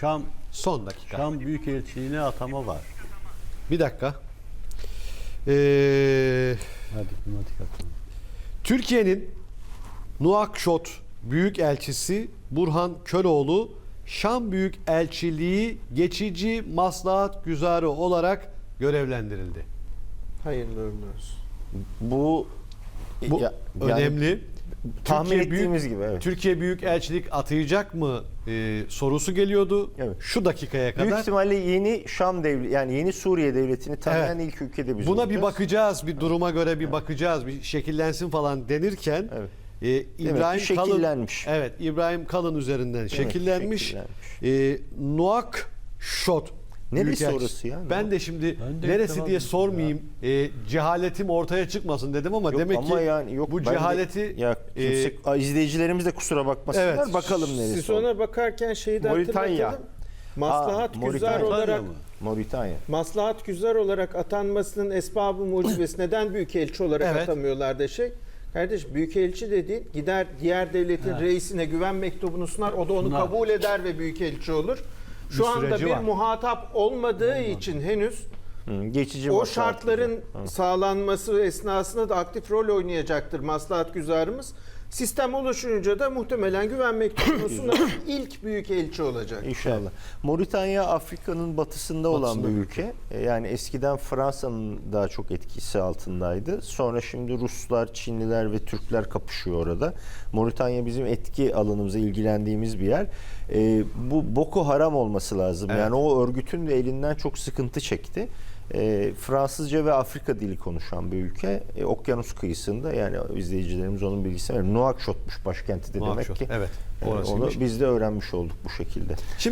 Şam Son dakika. Şam Büyükelçiliğine atama var. Bir dakika. Ee, Ha diplomatik atama. Türkiye'nin Nuakşot Büyükelçisi Burhan Köloğlu Şam Büyükelçiliği geçici maslahat güzarı olarak görevlendirildi. Hayırlı uğurlu olsun. Bu, Bu ya- yani önemli. Tahmin Türkiye ettiğimiz Büyük- gibi evet. Türkiye Büyükelçilik atayacak mı e, sorusu geliyordu. Evet. Şu dakikaya Büyük kadar. ihtimalle yeni Şam devleti yani yeni Suriye devletini tanıyan ilk ülkede biz Buna olacağız. bir bakacağız, bir duruma göre bir bakacağız, bir şekillensin falan denirken Evet. e, İbrahim ki Kalın. Evet, İbrahim Kalın üzerinden şekillenmiş. şekillenmiş. E, Nuak Şot Neresi Büyükelçisi. orası ya? Ben de şimdi Ben de neresi diye sormayayım. E, cehaletim ortaya çıkmasın dedim ama Yok demek ama ki yani yok bu ben de- cehaleti ya e, kimse, Aa, izleyicilerimiz de kusura bakmasınlar Evet. bakalım neresi. Siz ona bakarken şeyi de Moritanya. hatırlatalım. Maslahat Aa, güzar Moritanya. olarak mı? Moritanya. Maslahat güzar olarak atanmasının esbabı mucibesi neden büyükelçi olarak Evet. atamıyorlar da şey. Kardeş büyükelçi dediğin gider diğer devletin reisine güven mektubunu sunar. O da onu kabul eder ve büyükelçi olur. Şu Bir anda bir var. muhatap olmadığı için henüz Hı, geçici o şartların sağlanması esnasında da aktif rol oynayacaktır maslahat güzarımız. Sistem oluşunca da muhtemelen güven mektubunu sunan ilk büyük elçi olacak. İnşallah. Moritanya Afrika'nın batısında olan Batısında bir bir ülke. E, Yani eskiden Fransa'nın daha çok etkisi altındaydı. Sonra şimdi Ruslar, Çinliler ve Türkler kapışıyor orada. Moritanya bizim etki alanımıza ilgilendiğimiz bir yer. E, bu Boko Haram olması lazım. Evet. Yani o örgütün de elinden çok sıkıntı çekti. E, Fransızca ve Afrika dili konuşan bir ülke. E, okyanus kıyısında yani izleyicilerimiz onun bilgisini verir. Nouakchot'muş başkenti de Nouakchott, demek ki. evet, E, onu biz de öğrenmiş olduk bu şekilde.